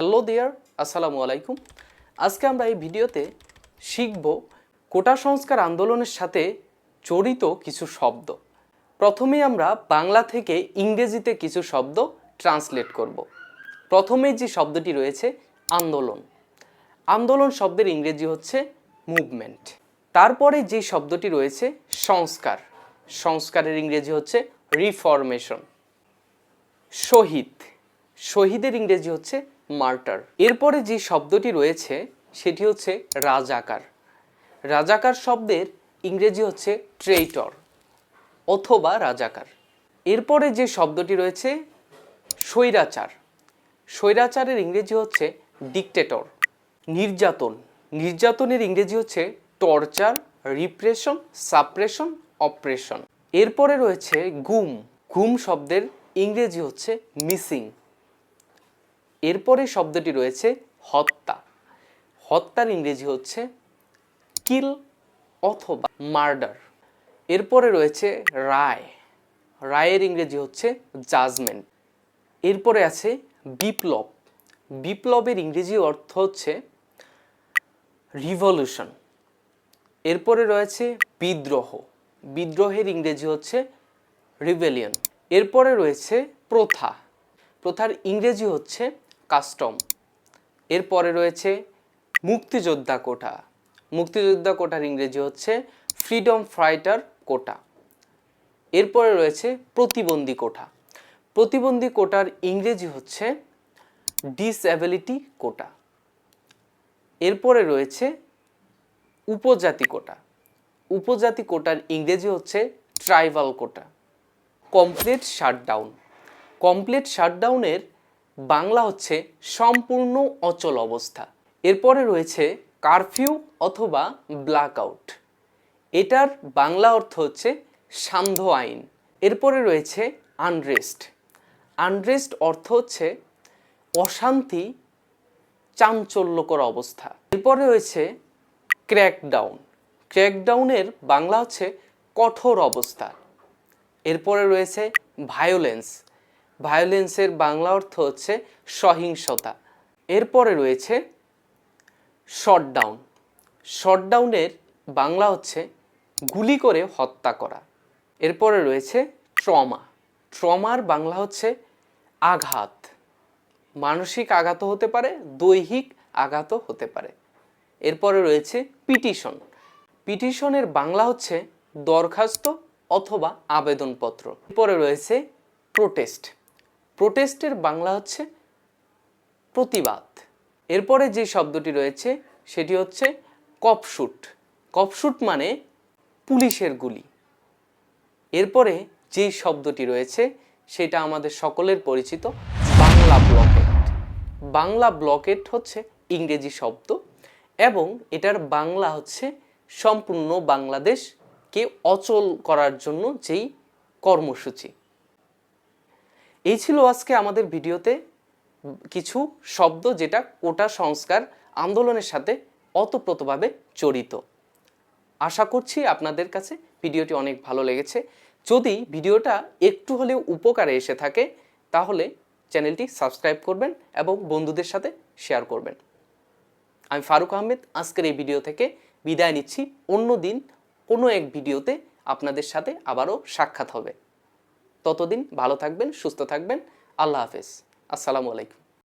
Hello দিয়ার, আসসালামু আলাইকুম। আজকে আমরা এই ভিডিওতে শিখব কোটা সংস্কার আন্দোলনের সাথে জড়িত কিছু শব্দ। প্রথমে আমরা বাংলা থেকে ইংরেজিতে কিছু শব্দ ট্রান্সলেট করব। প্রথমে যে শব্দটি রয়েছে, আন্দোলন। আন্দোলন শব্দের ইংরেজি হচ্ছে মুভমেন্ট। তারপরে যে শব্দটি রয়েছে, সংস্কার। সংস্কারের ইংরেজি হচ্ছে রিফরমেশন। শহীদ। শহীদের ইংরেজি হচ্ছে মার্টার। এরপরে যে শব্দটি রয়েছে, সেটি হচ্ছে রাজাকার। রাজাকার শব্দের ইংরেজি হচ্ছে ট্রেইটর অথবা রাজাকার। এরপরে যে শব্দটি রয়েছে, স্বৈরাচার। স্বৈরাচারের ইংরেজি হচ্ছে ডিকটেটর নির্যাতন। নির্যাতনের ইংরেজি হচ্ছে টর্চার রিপ্রেশন সাপ্রেশন অপারেশন এরপরে রয়েছে গুম। গুম শব্দের ইংরেজি হচ্ছে মিসিং এরপরে শব্দটি রয়েছে হত্যা। হত্যার ইংরেজি হচ্ছে কিল অথবা মার্ডার। এরপরে রয়েছে রায়। রায়ের ইংরেজি হচ্ছে জাজমেন্ট। এরপরে আছে বিপ্লব। বিপ্লবের ইংরেজি অর্থ হচ্ছে রিভলিউশন এরপরে রয়েছে বিদ্রোহ। বিদ্রোহের ইংরেজি হচ্ছে রিবেলিয়ন এরপরে রয়েছে প্রথা। প্রথার ইংরেজি হচ্ছে কাস্টম। এরপরে রয়েছে মুক্তিযোদ্ধা কোটা। মুক্তিযোদ্ধা কোটার ইংরেজি হচ্ছে ফ্রিডম ফাইটার কোটা। এরপরে রয়েছে প্রতিবন্ধী কোটা। প্রতিবন্ধী কোটার ইংরেজি হচ্ছে ডিসঅ্যাবিলিটি কোটা। এরপরে রয়েছে উপজাতি কোটা। উপজাতি কোটার ইংরেজি হচ্ছে tribal quota. Complete shutdown. Complete শাটডাউনের Bangla হচ্ছে সম্পূর্ণ অচল অবস্থা। এরপরে রয়েছে কারফিউ অথবা ব্ল্যাকআউট। এটার বাংলা অর্থ হচ্ছে সান্ধ্য আইন। এরপরে রয়েছে আনরেস্ট। আনরেস্ট অর্থ হচ্ছে অশান্তি, চাঞ্চল্যকর অবস্থা। এরপরে রয়েছে ক্র্যাকডাউন। ক্র্যাকডাউনের বাংলা হচ্ছে কঠোর অবস্থা। এরপরে রয়েছে ভায়োলেন্স। ভায়োলেন্সের বাংলা অর্থ হচ্ছে সহিংসতা। এরপরে রয়েছে শটডাউন। শটডাউনের বাংলা হচ্ছে গুলি করে হত্যা করা। এরপরে রয়েছে ট্রমা। ট্রমার বাংলা হচ্ছে আঘাত। মানসিক আঘাতও হতে পারে, দৈহিক আঘাতও হতে পারে। এরপরে রয়েছে পিটিশন। পিটিশনের বাংলা হচ্ছে দরখাস্ত অথবা আবেদনপত্র। এরপরে রয়েছে প্রোটেস্ট। প্রোটেস্টের বাংলা হচ্ছে প্রতিবাদ। এরপরে যে শব্দটি রয়েছে, সেটি হচ্ছে কপশুট কপশুট মানে পুলিশের গুলি। এরপরে যে শব্দটি রয়েছে, সেটা আমাদের সকলের পরিচিত বাংলা ব্লকেট। বাংলা ব্লকেট হচ্ছে ইংরেজি শব্দ এবং এটার বাংলা হচ্ছে সম্পূর্ণ বাংলাদেশকে অচল করার জন্য যেই কর্মসূচি। এই ছিল আজকে আমাদের ভিডিওতে কিছু শব্দ যেটা কোটা সংস্কার আন্দোলনের সাথে অতপ্রতভাবে জড়িত। আশা করছি আপনাদের কাছে ভিডিওটি অনেক ভালো লেগেছে। যদি ভিডিওটা একটু হলেও উপকারে এসে থাকে, তাহলে চ্যানেলটি সাবস্ক্রাইব করবেন এবং বন্ধুদের সাথে শেয়ার করবেন। আমি ফারুক আহমেদ, আজকের এই ভিডিও থেকে বিদায় নিচ্ছি। অন্য দিন কোনো এক ভিডিওতে আপনাদের সাথে আবারও সাক্ষাৎ হবে। ততদিন ভালো থাকবেন সুস্থ থাকবেন। আল্লাহ হাফেজ। আসসালামু আলাইকুম।